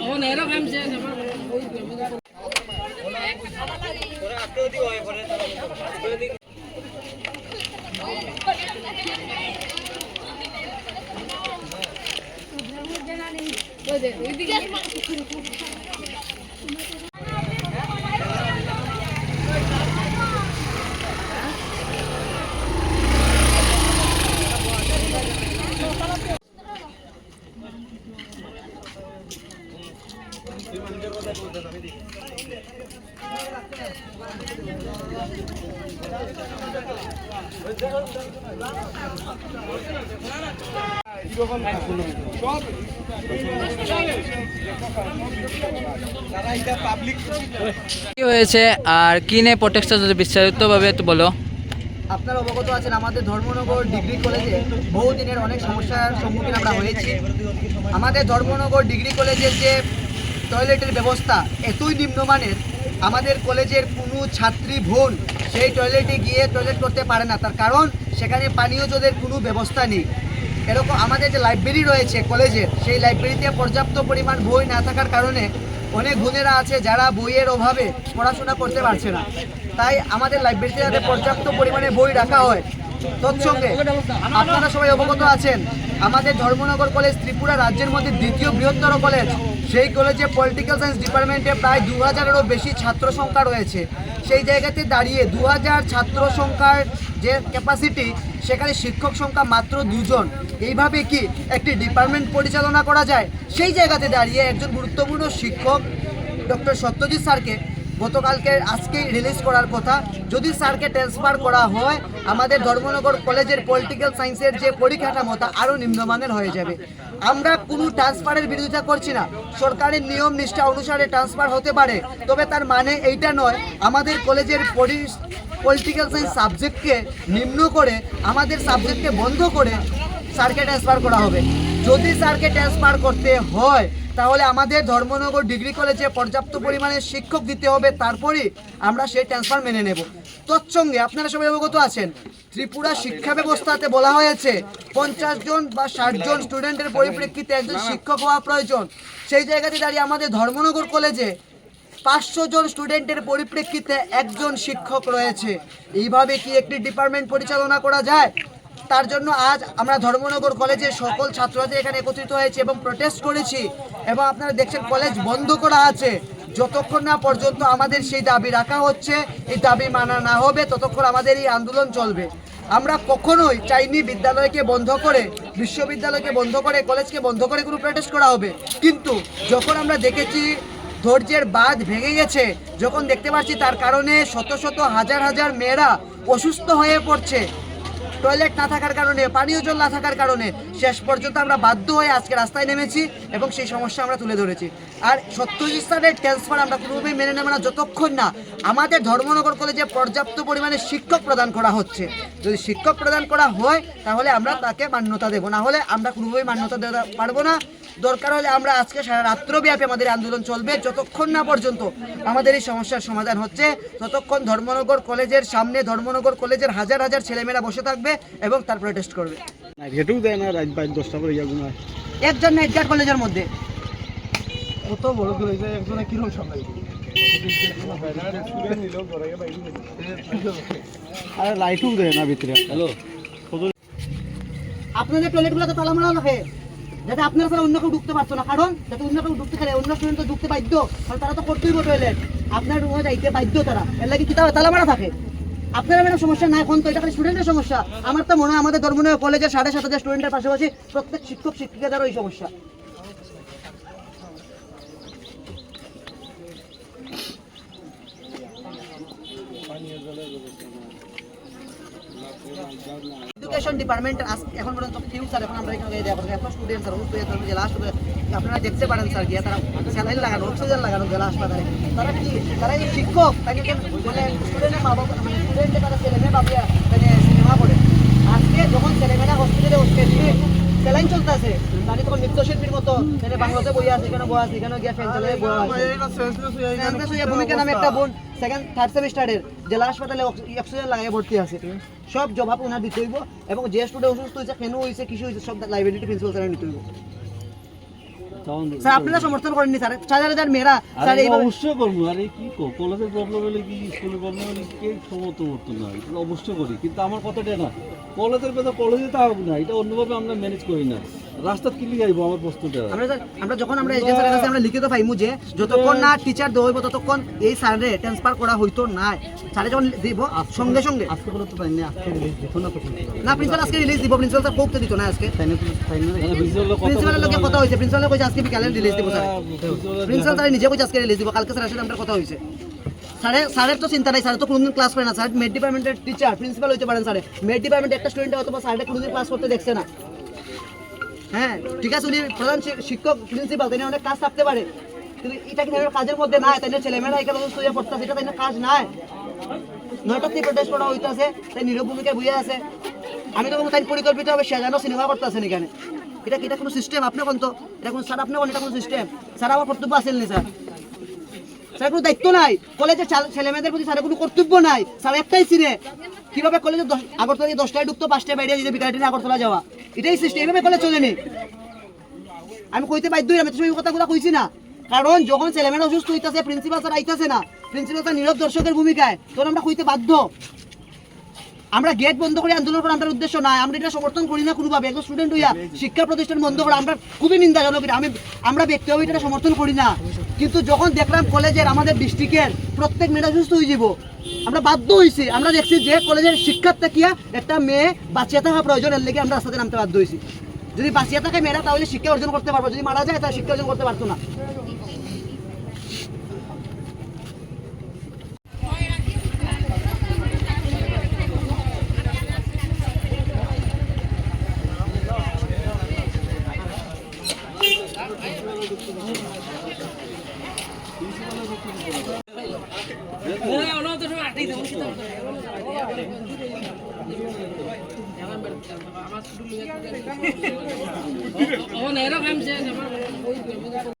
ও কি হয়েছে আর কি নিয়ে প্রোটেক্টটা যদি একটু বলো? আপনারা অবগত আছেন, আমাদের ধর্মনগর ডিগ্রি কলেজে বহুদিনের অনেক সমস্যার সম্মুখীন আমরা হয়েছি। আমাদের ধর্মনগর ডিগ্রি কলেজের যে টয়লেটের ব্যবস্থা এতই নিম্নমানের, আমাদের কলেজের কোনো ছাত্রী বোন সেই টয়লেটে গিয়ে টয়লেট করতে পারে না। তার কারণ সেখানে পানীয় জলের কোনো ব্যবস্থা নেই। এরকম আমাদের যে লাইব্রেরি রয়েছে কলেজের সেই লাইব্রেরিতে পর্যাপ্ত পরিমাণ বই না থাকার কারণে অনেক গুণেরা আছে যারা বইয়ের অভাবে পড়াশোনা করতে পারছে না। তাই আমাদের লাইব্রেরিতে যাতে পর্যাপ্ত পরিমাণে বই রাখা হয় তৎসঙ্গে আপনারা সবাই অবগত আছেন, আমাদের ধর্মনগর কলেজ ত্রিপুরা রাজ্যের মধ্যে দ্বিতীয় বৃহত্তর কলেজ। সেই কলেজে পলিটিক্যাল সায়েন্স ডিপার্টমেন্টে প্রায় দু হাজারেরও বেশি ছাত্র সংখ্যা রয়েছে। সেই জায়গাতে দাঁড়িয়ে দু হাজার ছাত্র সংখ্যার যে ক্যাপাসিটি সেখানে শিক্ষক সংখ্যা মাত্র দুজন। এইভাবে কি একটি ডিপার্টমেন্ট পরিচালনা করা যায়? সেই জায়গাতে দাঁড়িয়ে একজন গুরুত্বপূর্ণ শিক্ষক ডক্টর সত্যজিৎ স্যারকে গতকালকে আজকেই রিলিজ করার কথা। যদি স্যারকে ট্রান্সফার করা হয়, আমাদের ধর্মনগর কলেজের পলিটিক্যাল সায়েন্সের যে পরিকাঠামো, তা আরও নিম্নমানের হয়ে যাবে। আমরা কোনো ট্রান্সফারের বিরোধিতা করছি না। সরকারের নিয়ম নিষ্ঠা অনুসারে ট্রান্সফার হতে পারে। তবে তার মানে এইটা নয়, আমাদের কলেজের পরি পলিটিক্যাল সায়েন্স সাবজেক্টকে নিম্ন করে, আমাদের সাবজেক্টকে বন্ধ করে স্যারকে ট্রান্সফার করা হবে। যদি স্যারকে ট্রান্সফার করতে হয় তাহলে আমাদের ধর্মনগর ডিগ্রি কলেজে পর্যাপ্ত পরিমাণে শিক্ষক দিতে হবে তারপরে আমরা সেই ট্রান্সফার মেনে নেব। তৎসঙ্গে আপনারা সবাই অবগত আছেন, ত্রিপুরা শিক্ষা ব্যবস্থাতে বলা হয়েছে, পঞ্চাশ জন বা ষাট জন স্টুডেন্টের পরিপ্রেক্ষিতে একজন শিক্ষক হওয়া প্রয়োজন। সেই জায়গাতে দাঁড়িয়ে আমাদের ধর্মনগর কলেজে পাঁচশো জন স্টুডেন্টের পরিপ্রেক্ষিতে একজন শিক্ষক রয়েছে। এইভাবে কি একটি ডিপার্টমেন্ট পরিচালনা করা যায়? তার জন্য আজ আমরা ধর্মনগর কলেজের সকল ছাত্রছাত্রী এখানে একত্রিত হয়েছে এবং প্রটেস্ট করেছি। এবং আপনারা দেখছেন কলেজ বন্ধ করা আছে। যতক্ষণ না পর্যন্ত আমাদের সেই দাবি রাখা হচ্ছে, এই দাবি মানা না হবে, ততক্ষণ আমাদের এই আন্দোলন চলবে। আমরা কখনোই চাইনি বিদ্যালয়কে বন্ধ করে, বিশ্ববিদ্যালয়কে বন্ধ করে, কলেজকে বন্ধ করে কোনো প্রটেস্ট করা হবে। কিন্তু যখন আমরা দেখেছি ধৈর্যের বাঁধ ভেঙে গেছে, যখন দেখতে পাচ্ছি তার কারণে শত শত হাজার হাজার মেয়েরা অসুস্থ হয়ে পড়ছে টয়লেট না থাকার কারণে পানীয় জল না থাকার কারণে শেষ পর্যন্ত আমরা বাধ্য হয়ে আজকে রাস্তায় নেমেছি এবং সেই সমস্যা আমরা তুলে ধরেছি। আর সত্যজিৎ স্যারের ট্রান্সফার আমরা কোনোভাবেই মেনে নেব না, যতক্ষণ না আমাদের ধর্মনগর কলেজে পর্যাপ্ত পরিমাণে শিক্ষক প্রদান করা হচ্ছে। যদি শিক্ষক প্রদান করা হয়, তাহলে আমরা তাকে মান্যতা দেবো। না হলে আমরা কোনোভাবেই মান্যতা দিতে পারব না। দরকার হলে আমরা আজকে সারা রাত্রব্যাপী আমাদের আন্দোলন চলবে। যতক্ষণ না পর্যন্ত আমাদের এই সমস্যার সমাধান হচ্ছে, ততক্ষণ ধর্মনগর কলেজের সামনে ধর্মনগর কলেজের হাজার হাজার ছেলেমেয়েরা বসে থাকবে এবং তারপরে টেস্ট করবে। হেঁটেও দেয় না রাত বাইর দশটা করে ইয়া ঘুমায়। একজন নাইট গার্ড কলেজের মধ্যে। কত বড় করে যায় একজনে কিরম সামলাই আরে লাইটও দেয় না ভিতরে। হ্যালো আপনাদের টয়লেটগুলো তো তালা মারা রাখে যাতে আপনারা ছাড়া অন্য কেউ ঢুকতে পারতো না। কারণ যাতে অন্য কেউ ঢুকতে পারে অন্য স্টুডেন্ট তো ঢুকতে বাধ্য। কারণ তারা তো করতেই টয়লেট আপনার রুমে যাইতে বাধ্য তারা। এর লাগে কি তারা তালা মারা থাকে? আপনারা ম্যাডাম সমস্যা না এখন তো এটা খালি স্টুডেন্টের সমস্যা। আমার তো মনে হয় আমাদের ধর্মনীয় কলেজে সাড়ে সাত হাজার স্টুডেন্টের পাশাপাশি প্রত্যেক শিক্ষক, শিক্ষিকাদেরও এই সমস্যা। এডুকেশন ডিপার্টমেন্ট এখন পর্যন্ত কেউ স্যার এখন আমরা এখানে দেওয়া এত স্টুডেন্ট স্যার অসুস্থ হয়ে যে লাস্ট আপনারা দেখতে পারেন স্যার গিয়ে তারা স্যালাইন লাগানো অক্সিজেন লাগানো জেলা হাসপাতালে তারা কি তারা এই শিক্ষক তাকে মানে স্টুডেন্টের মা বাবা মানে স্টুডেন্টের তারা ছেলে মেয়ে ভাবিয়া মানে সিনেমা করে আজকে যখন ছেলেমেয়েরা হসপিটালে হসপিটালে স্যালাইন চলতেছে তখন নৃত্যশিল্পীর মতো। এখানে বাংলাতে বই আছে এখানে বই আছে এখানে গিয়ে ফ্যান চালিয়ে বই আছে? সেন্সলেস হয়ে ভূমিকা নামে একটা বোন সেকেন্ড থার্ড সেমিস্টারের জেলা হাসপাতালে অক্সিজেন লাগিয়ে ভর্তি আছে। সব জবাব ওনার দিতে হইব এবং যে স্টুডেন্ট অসুস্থ হয়েছে কেন হয়েছে কিছু হয়েছে সব লাইব্রেরিটি প্রিন্সিপাল স্যারের নিতে হইব। স্যার আপনারা সমর্থন করেননি স্যার হাজার হাজার মেয়েরা স্যার আরে অবশ্যই করব। আরে কি কলেজের প্রবলেম হলে কি স্কুলের প্রবলেম হলে কে? সমর্থন না। অবশ্যই করি। কিন্তু আমার কথাটা না। কলেজের কথা কলেজে তা হবে না। এটা অন্যভাবে আমরা ম্যানেজ করি না। রাস্তা কি লিয়ে আইবো আমার প্রশ্নটা আমরা আমরা যখন আমরা স্যারের কাছে আমরা লিখিত পাইমু যে যতক্ষণ না টিচার দেওয়া হইব ততক্ষণ এই স্যারে ট্রান্সফার করা হইতো না স্যারে যখন দিব সঙ্গে সঙ্গে। আজকে বলে তো তাই না আজকে রিলিজ না তো না প্রিন্সিপাল আজকে রিলিজ দিব প্রিন্সিপাল স্যার কোকতে দিত না আজকে। প্রিন্সিপালের লোকে কথা হয়েছে। প্রিন্সিপালের কইছে আজকে বিকালে রিলিজ দিব স্যার। প্রিন্সিপাল স্যার নিজে কইছে আজকে রিলিজ দিব। কালকে সাথে আমার কথা হয়েছে। স্যারের স্যারের তো চিন্তা নাই স্যার তো কোনোদিন ক্লাস করে না। স্যার মেড ডিপার্টমেন্টের টিচার প্রিন্সিপাল হইতে পারেন স্যার। মেড ডিপার্টমেন্ট একটা স্টুডেন্ট হয়তো বা স্যারের কোনোদিন ক্লাস করতে দেখছে না। হ্যাঁ ঠিক আছে, উনি প্রধান শিক্ষক প্রিন্সিপাল তাই অনেক কাজ থাকতে পারে। কিন্তু এটা কিন্তু কাজের মধ্যে নাই, তাই ছেলেমেয়েরা এখানে শুয়ে পড়তেছে, এটা তাই কাজ নাই। নয়টা থেকে প্রোটেস্ট করা হইতাছে, তাই নীরব ভূমিকায় বুঝে আছে। আমি তো তাই পরিকল্পিত হবে সেজানো সিনেমা করতেছেন এখানে। এটা এটা কোনো সিস্টেম আপনি কোন তো। এটা কোনো, স্যার, আপনি কোন এটা কোনো সিস্টেম স্যার, আমার কর্তব্য আসেননি, স্যার। স্যার কোনো দায়িত্ব নাই। কলেজে ছেলে মেয়েদের প্রতি স্যারের কোনো কর্তব্য নাই। স্যার একটাই সিনে কীভাবে কলেজে আগরতলা দিয়ে দশটায় ঢুকতো পাঁচটায় বাইরে যেতে বিকালটি আগরতলা যাওয়া। এটাই সিস্টেম এভাবে কলেজ চলেনি আমি কইতে বাধ্য হই, আমি তো সেই কথাগুলো কইছি না। কারণ যখন ছেলেমেয়েরা অসুস্থ হইতেছে প্রিন্সিপাল স্যার আইতেছে না প্রিন্সিপাল স্যার নীরব দর্শকের ভূমিকায় তখন আমরা কইতে বাধ্য। আমরা গেট বন্ধ করে আন্দোলন করার আমাদের উদ্দেশ্য নাই। আমরা এটা সমর্থন করি না কোনোভাবে। একজন স্টুডেন্ট হইয়া শিক্ষা প্রতিষ্ঠান বন্ধ করা, আমরা খুবই নিন্দাজনক এটা। আমি আমরা ব্যক্তিভাবে এটা সমর্থন করি না। কিন্তু যখন দেখলাম কলেজের, আমাদের ডিস্ট্রিক্টের প্রত্যেক মেয়েরা সুস্থ হয়ে যাব। আমরা বাধ্য হয়েছি আমরা দেখছি যে কলেজের শিক্ষার থাকিয়া একটা মেয়ে বাঁচিয়ে থাকা প্রয়োজন, এর লেগে আমরা রাস্তাতে নামতে বাধ্য হয়েছি যদি বাঁচিয়ে থাকে মেয়েরা, তাহলে শিক্ষা অর্জন করতে পারব। যদি মারা যায়, তাহলে শিক্ষা অর্জন করতে পারতো না। Oh, no, I don't have